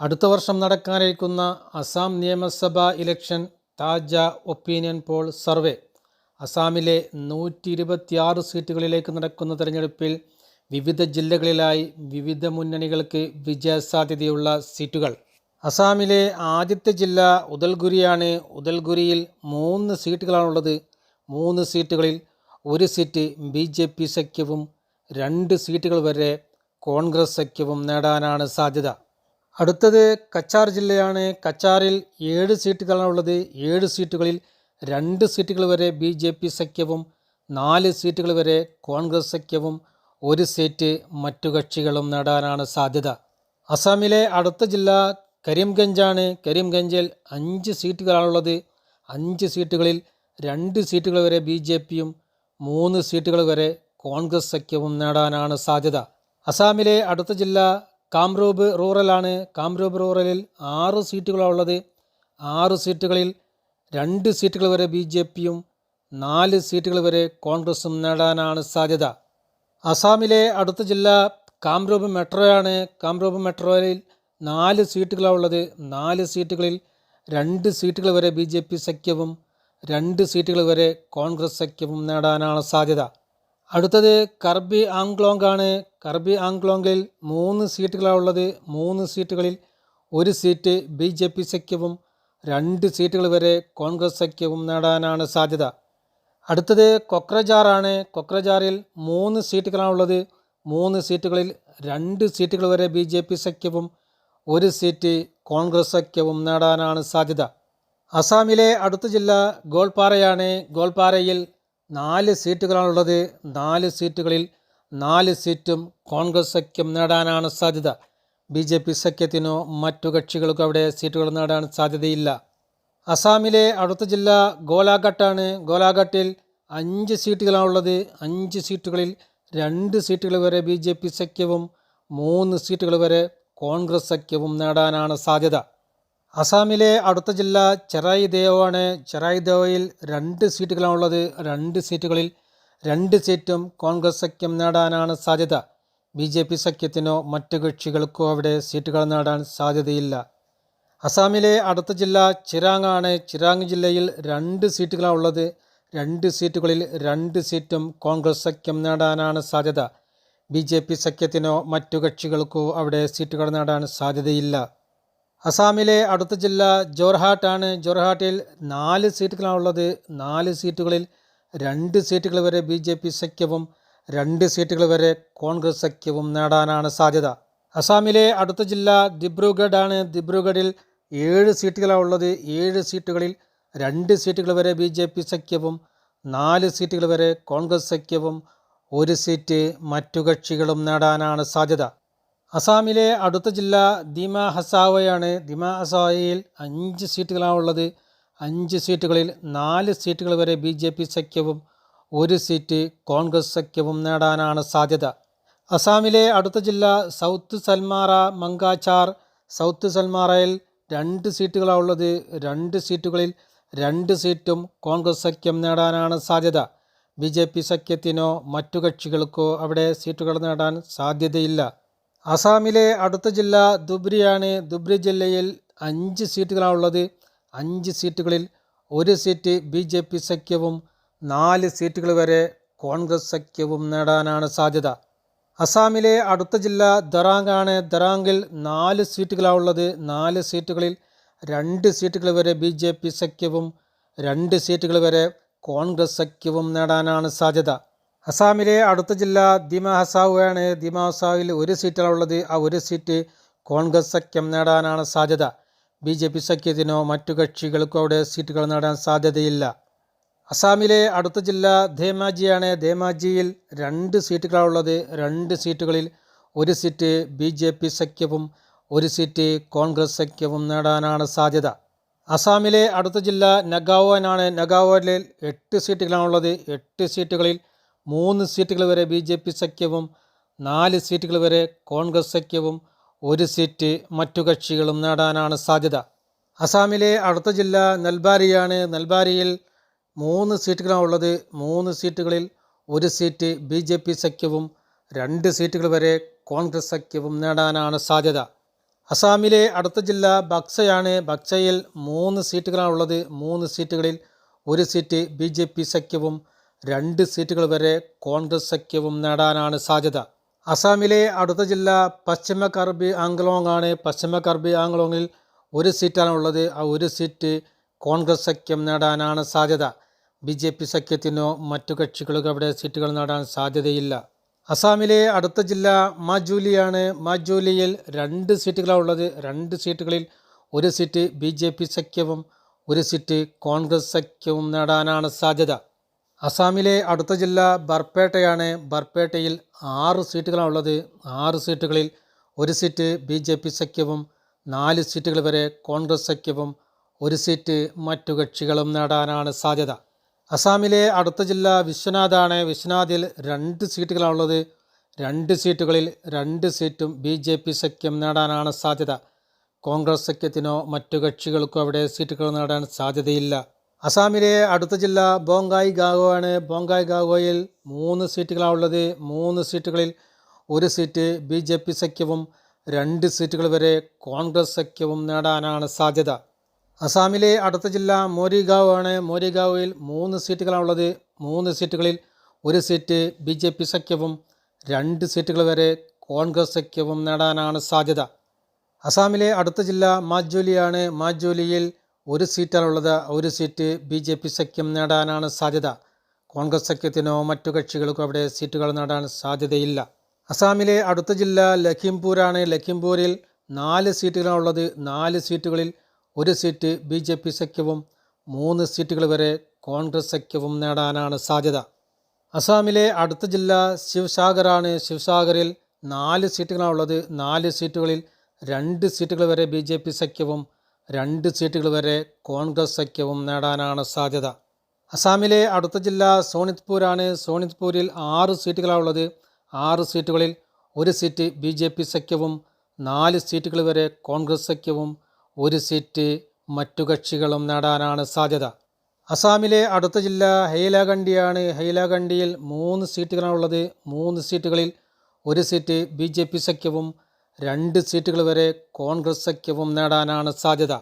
അടുത്ത വർഷം നടക്കാനിരിക്കുന്ന അസാം നിയമസഭാ ഇലക്ഷൻ താജ ഒപ്പീനിയൻ പോൾ സർവേ. അസാമിലെ നൂറ്റി ഇരുപത്തിയാറ് സീറ്റുകളിലേക്ക് നടക്കുന്ന തെരഞ്ഞെടുപ്പിൽ വിവിധ ജില്ലകളിലായി വിവിധ മുന്നണികൾക്ക് വിജയസാധ്യതയുള്ള സീറ്റുകൾ. അസാമിലെ ആദ്യത്തെ ജില്ല ഉദൽഗുരിയാണ്. ഉദൽഗുരിയിൽ മൂന്ന് സീറ്റുകളാണുള്ളത്. മൂന്ന് സീറ്റുകളിൽ ഒരു സീറ്റ് ബി ജെ പി സഖ്യവും രണ്ട് സീറ്റുകൾ വരെ കോൺഗ്രസ് സഖ്യവും നേടാനാണ് സാധ്യത. അടുത്തത് കച്ചാർ ജില്ലയാണ്. കച്ചാറിൽ ഏഴ് സീറ്റുകളാണുള്ളത് ഏഴ് സീറ്റുകളിൽ രണ്ട് സീറ്റുകൾ വരെ ബി ജെ പി സഖ്യവും നാല് സീറ്റുകൾ വരെ കോൺഗ്രസ് സഖ്യവും ഒരു സീറ്റ് മറ്റു കക്ഷികളും നേടാനാണ് സാധ്യത. അസാമിലെ അടുത്ത ജില്ല കരീംഗഞ്ചാണ്. കരീംഗഞ്ചിൽ അഞ്ച് സീറ്റുകളാണുള്ളത് അഞ്ച് സീറ്റുകളിൽ രണ്ട് സീറ്റുകൾ വരെ ബി ജെ പിയും മൂന്ന് സീറ്റുകൾ വരെ കോൺഗ്രസ് സഖ്യവും നേടാനാണ് സാധ്യത. അസാമിലെ അടുത്ത ജില്ല കാംരൂപ് റൂറലാണ്. കാംരൂപ് റൂറലിൽ ആറ് സീറ്റുകളാണ് ഉള്ളത്. ആറ് സീറ്റുകളിൽ രണ്ട് സീറ്റുകൾ വരെ ബി ജെ പിയും നാല് സീറ്റുകൾ വരെ കോൺഗ്രസും നേടാനാണ് സാധ്യത. അസാമിലെ അടുത്ത ജില്ല കാംരൂപ് മെട്രോയാണ്. കാംരൂപ് മെട്രോയിൽ നാല് സീറ്റുകളാണ് ഉള്ളത്. നാല് സീറ്റുകളിൽ രണ്ട് സീറ്റുകൾ വരെ ബി ജെ പി സഖ്യവും രണ്ട് സീറ്റുകൾ വരെ കോൺഗ്രസ് സഖ്യവും നേടാനാണ് സാധ്യത. അടുത്തത് കർബി ആംഗ്ലോങ് ആണ്. കർബി ആംഗ്ലോങ്ങിൽ മൂന്ന് സീറ്റുകളാണ് ഉള്ളത്. മൂന്ന് സീറ്റുകളിൽ ഒരു സീറ്റ് ബി ജെ പി സഖ്യവും രണ്ട് സീറ്റുകൾ വരെ കോൺഗ്രസ് സഖ്യവും നേടാനാണ് സാധ്യത. അടുത്തത് കൊക്രജാറാണ് കൊക്രജാറിൽ മൂന്ന് സീറ്റുകളാണ് ഉള്ളത്. മൂന്ന് സീറ്റുകളിൽ രണ്ട് സീറ്റുകൾ വരെ ബി ജെ പി സഖ്യവും ഒരു സീറ്റ് കോൺഗ്രസ് സഖ്യവും നേടാനാണ് സാധ്യത. അസാമിലെ അടുത്ത ജില്ല ഗോൾപാറയാണ്. ഗോൾപാറയിൽ നാല് സീറ്റുകളാണുള്ളത്. നാല് സീറ്റുകളിൽ നാല് സീറ്റും കോൺഗ്രസ് സഖ്യം നേടാനാണ് സാധ്യത. ബി ജെ പി സഖ്യത്തിനോ മറ്റു കക്ഷികൾക്കോ അവിടെ സീറ്റുകൾ നേടാൻ സാധ്യതയില്ല. അസാമിലെ അടുത്ത ജില്ല ഗോലാഘട്ടാണ്. ഗോലാഘട്ടിൽ അഞ്ച് സീറ്റുകളാണുള്ളത്. അഞ്ച് സീറ്റുകളിൽ രണ്ട് സീറ്റുകൾ വരെ ബി സഖ്യവും മൂന്ന് സീറ്റുകൾ വരെ കോൺഗ്രസ് സഖ്യവും നേടാനാണ് സാധ്യത. അസാമിലെ അടുത്ത ജില്ല ചെറായി ദേവാണ് ചെറായി ദേവയിൽ രണ്ട് സീറ്റുകളാണുള്ളത്. രണ്ട് സീറ്റുകളിൽ രണ്ട് സീറ്റും കോൺഗ്രസ് സഖ്യം നേടാനാണ് സാധ്യത. ബി ജെ പി സഖ്യത്തിനോ മറ്റു കക്ഷികൾക്കോ അവിടെ സീറ്റുകൾ നേടാൻ സാധ്യതയില്ല. അസാമിലെ അടുത്ത ജില്ല ചിറാങ് ആണ് ചിറാങ് ജില്ലയിൽ രണ്ട് സീറ്റുകളാണ് ഉള്ളത് രണ്ട് സീറ്റുകളിൽ രണ്ട് സീറ്റും കോൺഗ്രസ് സഖ്യം നേടാനാണ് സാധ്യത. ബി ജെ പി സഖ്യത്തിനോ മറ്റു കക്ഷികൾക്കോ അവിടെ സീറ്റുകൾ നേടാൻ സാധ്യതയില്ല. അസാമിലെ അടുത്ത ജില്ല ജോർഹാട്ടാണ് ജോർഹാട്ടിൽ നാല് സീറ്റുകളാണുള്ളത്. നാല് സീറ്റുകളിൽ രണ്ട് സീറ്റുകൾ വരെ ബി ജെ പി സഖ്യവും രണ്ട് സീറ്റുകൾ വരെ കോൺഗ്രസ് സഖ്യവും നേടാനാണ് സാധ്യത. അസാമിലെ അടുത്ത ജില്ല ദിബ്രുഗഡ് ആണ്. ദിബ്രുഗഡിൽ ഏഴ് സീറ്റുകളാണുള്ളത്. ഏഴ് സീറ്റുകളിൽ രണ്ട് സീറ്റുകൾ വരെ ബി ജെ പി സഖ്യവും നാല് സീറ്റുകൾ വരെ കോൺഗ്രസ് സഖ്യവും ഒരു സീറ്റ് മറ്റു കക്ഷികളും നേടാനാണ് സാധ്യത. അസാമിലെ അടുത്ത ജില്ല ദിമ ഹസാവയാണ്. ദിമ ഹസാവയിൽ അഞ്ച് സീറ്റുകളാണുള്ളത് അഞ്ച് സീറ്റുകളിൽ നാല് സീറ്റുകൾ വരെ ബി ജെ പി സഖ്യവും ഒരു സീറ്റ് കോൺഗ്രസ് സഖ്യവും നേടാനാണ് സാധ്യത. അസാമിലെ അടുത്ത ജില്ല സൗത്ത് സൽമാറ മങ്കാച്ചാർ. സൗത്ത് സൽമാറയിൽ രണ്ട് സീറ്റുകളാണ് ഉള്ളത്. രണ്ട് സീറ്റുകളിൽ രണ്ട് സീറ്റും കോൺഗ്രസ് സഖ്യം നേടാനാണ് സാധ്യത. ബി ജെ പി സഖ്യത്തിനോ മറ്റു കക്ഷികൾക്കോ അവിടെ സീറ്റുകൾ നേടാൻ സാധ്യതയില്ല. അസാമിലെ അടുത്ത ജില്ല ദുബ്രിയാണ്. ദുബ്രി ജില്ലയിൽ അഞ്ച് സീറ്റുകളാണുള്ളത് അഞ്ച് സീറ്റുകളിൽ ഒരു സീറ്റ് ബി ജെ പി സഖ്യവും നാല് സീറ്റുകൾ വരെ കോൺഗ്രസ് സഖ്യവും നേടാനാണ് സാധ്യത. അസാമിലെ അടുത്ത ജില്ല ദറാങ്ങാണ്. ദറാങ്കിൽ നാല് സീറ്റുകളാണുള്ളത് നാല് സീറ്റുകളിൽ രണ്ട് സീറ്റുകൾ വരെ ബി ജെ പി സഖ്യവും രണ്ട് സീറ്റുകൾ വരെ കോൺഗ്രസ് സഖ്യവും നേടാനാണ് സാധ്യത. അസാമിലെ അടുത്ത ജില്ല ദിമ ഹസാവുമാണ് ദിമ ഹസാവിൽ ഒരു സീറ്റാണുള്ളത് ആ ഒരു സീറ്റ് കോൺഗ്രസ് സഖ്യം നേടാനാണ് സാധ്യത. ബി ജെ പി സഖ്യത്തിനോ മറ്റു കക്ഷികൾക്കോ അവിടെ സീറ്റുകൾ നേടാൻ സാധ്യതയില്ല. അസാമിലെ അടുത്ത ജില്ല ധേമാജിയാണ്. ധേമാജിയിൽ രണ്ട് സീറ്റുകളാണ് ഉള്ളത് രണ്ട് സീറ്റുകളിൽ ഒരു സീറ്റ് ബി ജെ പി സഖ്യവും ഒരു സീറ്റ് കോൺഗ്രസ് സഖ്യവും നേടാനാണ് സാധ്യത. അസാമിലെ അടുത്ത ജില്ല നഗാവോനാണ്. നഗാവോനിൽ എട്ട് സീറ്റുകളാണുള്ളത്. എട്ട് സീറ്റുകളിൽ മൂന്ന് സീറ്റുകൾ വരെ ബി ജെ പി സഖ്യവും നാല് സീറ്റുകൾ വരെ കോൺഗ്രസ് സഖ്യവും ഒരു സീറ്റ് മറ്റു കക്ഷികളും നേടാനാണ് സാധ്യത. അസാമിലെ അടുത്ത ജില്ല നെൽബാരിയാണ്. നെൽബാരിയിൽ മൂന്ന് സീറ്റുകളാണ് ഉള്ളത്. മൂന്ന് സീറ്റുകളിൽ ഒരു സീറ്റ് ബി ജെ പി സഖ്യവും രണ്ട് സീറ്റുകൾ വരെ കോൺഗ്രസ് സഖ്യവും നേടാനാണ് സാധ്യത. അസാമിലെ അടുത്ത ജില്ല ബക്സയാണ്. ബക്സയിൽ മൂന്ന് സീറ്റുകളാണുള്ളത് മൂന്ന് സീറ്റുകളിൽ ഒരു സീറ്റ് ബി ജെ പി സഖ്യവും രണ്ട് സീറ്റുകൾ വരെ കോൺഗ്രസ് സഖ്യവും നേടാനാണ് സാധ്യത. അസാമിലെ അടുത്ത ജില്ല പശ്ചിമ കർബി ആംഗ്ലോങ് ആണ്. പശ്ചിമ കർബി ആംഗ്ലോങ്ങിൽ ഒരു സീറ്റാണ് ഉള്ളത്. ആ ഒരു സീറ്റ് കോൺഗ്രസ് സഖ്യം നേടാനാണ് സാധ്യത. ബി ജെ പി സഖ്യത്തിനോ മറ്റു കക്ഷികൾക്ക് അവിടെ സീറ്റുകൾ നേടാൻ സാധ്യതയില്ല. അസാമിലെ അടുത്ത ജില്ല മാജൂലിയാണ് മാജൂലിയിൽ രണ്ട് സീറ്റുകളാണ് ഉള്ളത്. രണ്ട് സീറ്റുകളിൽ ഒരു സീറ്റ് ബി സഖ്യവും ഒരു സീറ്റ് കോൺഗ്രസ് സഖ്യവും നേടാനാണ് സാധ്യത. അസാമിലെ അടുത്ത ജില്ല ബർപേട്ടയാണ്. ബർപേട്ടയിൽ ആറ് സീറ്റുകളാണുള്ളത്. ആറ് സീറ്റുകളിൽ ഒരു സീറ്റ് ബി ജെ പി സഖ്യവും നാല് സീറ്റുകൾ വരെ കോൺഗ്രസ് സഖ്യവും ഒരു സീറ്റ് മറ്റു കക്ഷികളും നേടാനാണ് സാധ്യത. അസാമിലെ അടുത്ത ജില്ല വിശ്വനാഥാണ്. വിശ്വനാഥിൽ രണ്ട് സീറ്റുകളാണുള്ളത്. രണ്ട് സീറ്റുകളിൽ രണ്ട് സീറ്റും ബി ജെ പി സഖ്യം നേടാനാണ് സാധ്യത. കോൺഗ്രസ് സഖ്യത്തിനോ മറ്റു കക്ഷികൾക്കോ അവിടെ സീറ്റുകൾ നേടാൻ സാധ്യതയില്ല. അസാമിലെ അടുത്ത ജില്ല ബോങ്കായ് ഗാഗോ ആണ് ബോങ്കായ് ഗാഗോയിൽ മൂന്ന് സീറ്റുകളാണുള്ളത് മൂന്ന് സീറ്റുകളിൽ ഒരു സീറ്റ് ബി ജെ പി സഖ്യവും രണ്ട് സീറ്റുകൾ വരെ കോൺഗ്രസ് സഖ്യവും നേടാനാണ് സാധ്യത. അസാമിലെ അടുത്ത ജില്ല മോരിഗാവ് ആണ് മോരിഗാവിൽ മൂന്ന് സീറ്റുകളാണുള്ളത് മൂന്ന് സീറ്റുകളിൽ ഒരു സീറ്റ് ബി ജെ പി സഖ്യവും രണ്ട് സീറ്റുകൾ വരെ കോൺഗ്രസ് സഖ്യവും നേടാനാണ് സാധ്യത. അസാമിലെ അടുത്ത ജില്ല മാജോലിയാണ് മാജോലിയിൽ ഒരു സീറ്റാണുള്ളത്. ഒരു സീറ്റ് ബി ജെ പി സഖ്യം നേടാനാണ് സാധ്യത. കോൺഗ്രസ് സഖ്യത്തിനോ മറ്റു കക്ഷികൾക്കോ അവിടെ സീറ്റുകൾ നേടാൻ സാധ്യതയില്ല. അസാമിലെ അടുത്ത ജില്ല ലഖിംപൂരാണ്. ലഖിംപൂരിൽ നാല് സീറ്റുകളാണുള്ളത്. നാല് സീറ്റുകളിൽ ഒരു സീറ്റ് ബി ജെ പി സഖ്യവും മൂന്ന് സീറ്റുകൾ വരെ കോൺഗ്രസ് സഖ്യവും നേടാനാണ് സാധ്യത. അസാമിലെ അടുത്ത ജില്ല ശിവസാഗറാണ്. ശിവസാഗറിൽ നാല് സീറ്റുകളാണുള്ളത്. നാല് സീറ്റുകളിൽ രണ്ട് സീറ്റുകൾ വരെ ബി ജെ പി സഖ്യവും രണ്ട് സീറ്റുകൾ വരെ കോൺഗ്രസ് സഖ്യവും നേടാനാണ് സാധ്യത. അസാമിലെ അടുത്ത ജില്ല സോണിത്പൂരാണ്. സോണിത്പൂരിൽ ആറ് സീറ്റുകളാണുള്ളത്. ആറ് സീറ്റുകളിൽ ഒരു സീറ്റ് ബി ജെ പി സഖ്യവും നാല് സീറ്റുകൾ വരെ കോൺഗ്രസ് സഖ്യവും ഒരു സീറ്റ് മറ്റു കക്ഷികളും നേടാനാണ് സാധ്യത. അസാമിലെ അടുത്ത ജില്ല ഹൈലാകണ്ടിയാണ് ഹൈലാകണ്ടിയിൽ മൂന്ന് സീറ്റുകളാണുള്ളത്. മൂന്ന് സീറ്റുകളിൽ ഒരു സീറ്റ് ബി ജെ പി സഖ്യവും രണ്ട് സീറ്റുകൾ വരെ കോൺഗ്രസ് സഖ്യവും നേടാനാണ് സാധ്യത.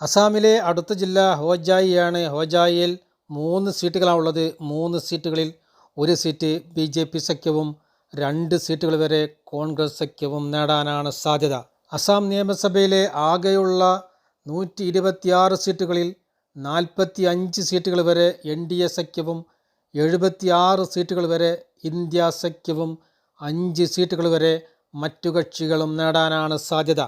അസാമിലെ അടുത്ത ജില്ല ഹോജായിയാണ്. ഹോജായിയിൽ മൂന്ന് സീറ്റുകളാണുള്ളത് മൂന്ന് സീറ്റുകളിൽ ഒരു സീറ്റ് ബി ജെ പി സഖ്യവും രണ്ട് സീറ്റുകൾ വരെ കോൺഗ്രസ് സഖ്യവും നേടാനാണ് സാധ്യത. അസാം നിയമസഭയിലെ ആകെയുള്ള നൂറ്റി ഇരുപത്തിയാറ് സീറ്റുകളിൽ നാൽപ്പത്തി അഞ്ച് സീറ്റുകൾ വരെ എൻ ഡി എ സഖ്യവും എഴുപത്തിയാറ് സീറ്റുകൾ വരെ ഇന്ത്യ സഖ്യവും അഞ്ച് സീറ്റുകൾ വരെ മറ്റു കക്ഷികളും നേടാനാണ് സാധ്യത.